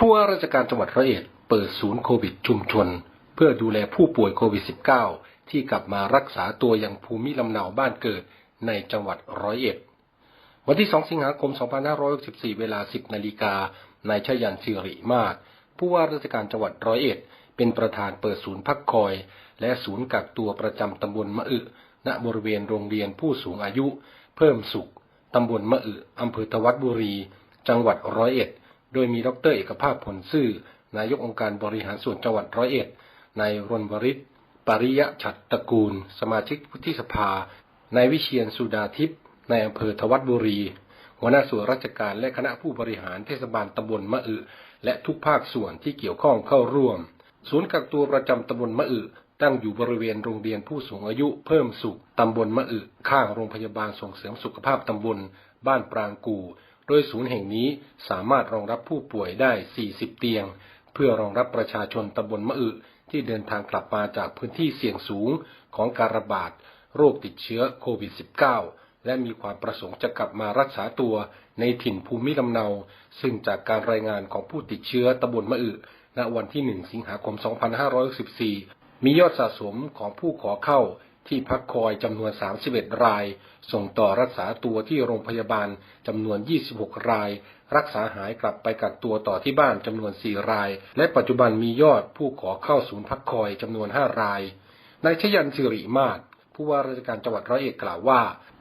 ผู้ว่าราชการจังหวัดร้อยเอ็ดเปิดศูนย์โควิดชุมชน เพื่อดูแลผู้ป่วยโควิด -19 ที่กลับมารักษาตัวอย่างภูมิลำเนาบ้านเกิดในจังหวัดร้อยเอ็ด วันที่ 2 สิงหาคม 2564 เวลา 10 นาฬิกานายชยันสิริมาศผู้ว่าราชการจังหวัดร้อยเอ็ด เป็นประธานเปิดศูนย์พักคอย และศูนย์กักตัวประจำตำบลมะอึณบริเวณโรงเรียนผู้สูงอายุ เพิ่มสุขตำบลมะอึอำเภอทวัดบุรี จังหวัดร้อยเอ็ด โดยมีดรเอกภาพผลซื่อนายกองค์การบริหารส่วนจังหวัดร้อยเอ็ดนายรณวริศปริยะฉัตรตระกูล สมาชิกวุฒิสภานายวิเชียนสุดาทิพย์ในอำเภอทวัดบุรี หัวหน้าส่วนราชการและคณะผู้บริหารเทศบาลตำบลมะอึและทุกภาคส่วนที่เกี่ยวข้องเข้าร่วม ศูนย์กักตัวประจำตำบลมะอึตั้งอยู่บริเวณโรงเรียนผู้สูงอายุเพิ่มสุข ตำบลมะอึข้างโรงพยาบาลส่งเสริมสุขภาพตำบล บ้านปรางกู โดยศูนย์แห่งนี้สามารถรองรับผู้ป่วยได้ 40 เตียง เพื่อรองรับประชาชนตำบลมะอึที่เดินทางกลับมาจากพื้นที่เสี่ยงสูงของการระบาดโรคติดเชื้อโควิด -19 และมีความประสงค์จะกลับมารักษาตัวในถิ่นภูมิลำเนา ซึ่งจากการรายงานของผู้ติดเชื้อตำบลมะอึณวันที่ 1 สิงหาคม 2564 มียอดสะสมของผู้ขอเข้า ที่พักคอยจำนวน 31 ราย ส่งต่อรักษาตัวที่โรงพยาบาลจำนวน 26 ราย รักษาหายกลับไปกักตัวต่อที่บ้านจำนวน 4 ราย และปัจจุบันมียอดผู้ขอเข้าศูนย์พักคอยจำนวน 5 ราย นายชยันสิริมาศผู้ว่าราชการจังหวัดร้อยเอ็ดกล่าวว่า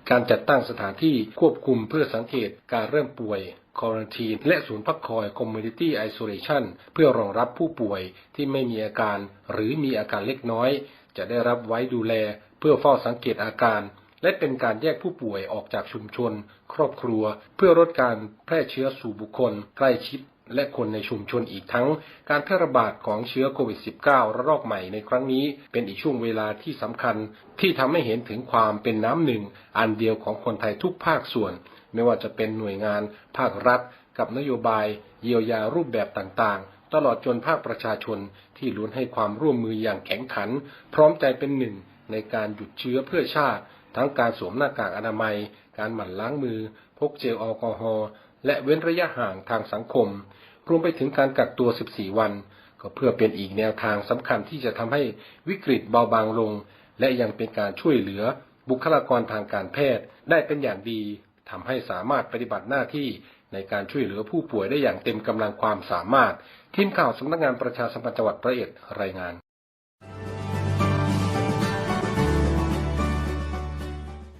การจัดตั้งสถานที่ควบคุมเพื่อสังเกตการเริ่มป่วยควอรันทีนและศูนย์พักคอย Community Isolation เพื่อรองรับผู้ป่วยที่ไม่มีอาการ หรือมีอาการเล็กน้อย จะได้รับไว้ดูแล เพื่อเฝ้าสังเกตอาการ และเป็นการแยกผู้ป่วยออกจากชุมชน ครอบครัว เพื่อลดการแพร่เชื้อสู่บุคคล ใกล้ชิด และคนในชุมชนอีกทั้งการแพร่ระบาดของเชื้อโควิด -19 ระลอกใหม่ในครั้งนี้ เป็นอีกช่วงเวลาที่สำคัญ ที่ทำให้เห็นถึงความเป็นน้ำหนึ่ง อันเดียวของคนไทยทุกภาคส่วน ไม่ว่าจะเป็นหน่วยงาน ภาครัฐ กับนโยบาย เยียวยารูปแบบต่างๆ ตลอดจนภาคประชาชนที่ล้วนให้ความร่วมมืออย่างแข็งขัน พร้อมใจเป็นหนึ่ง ในการหยุดเชื้อเพื่อชาติ ทั้งการสวมหน้ากากอนามัย การหมั่นล้างมือ พกเจลแอลกอฮอล์ และเว้นระยะห่างทางสังคม รวมไปถึงการกักตัว 14 วัน ก็เพื่อเป็นอีกแนวทางสำคัญที่จะทำให้วิกฤตเบาบางลง และยังเป็นการช่วยเหลือบุคลากรทางการแพทย์ได้เป็นอย่างดีทำให้สามารถปฏิบัติหน้าที่ในการช่วยเหลือผู้ป่วยได้อย่างเต็มกำลังความสามารถ ทีมข่าวสำนักงานประชาสัมพันธ์จังหวัดร้อยเอ็ดรายงาน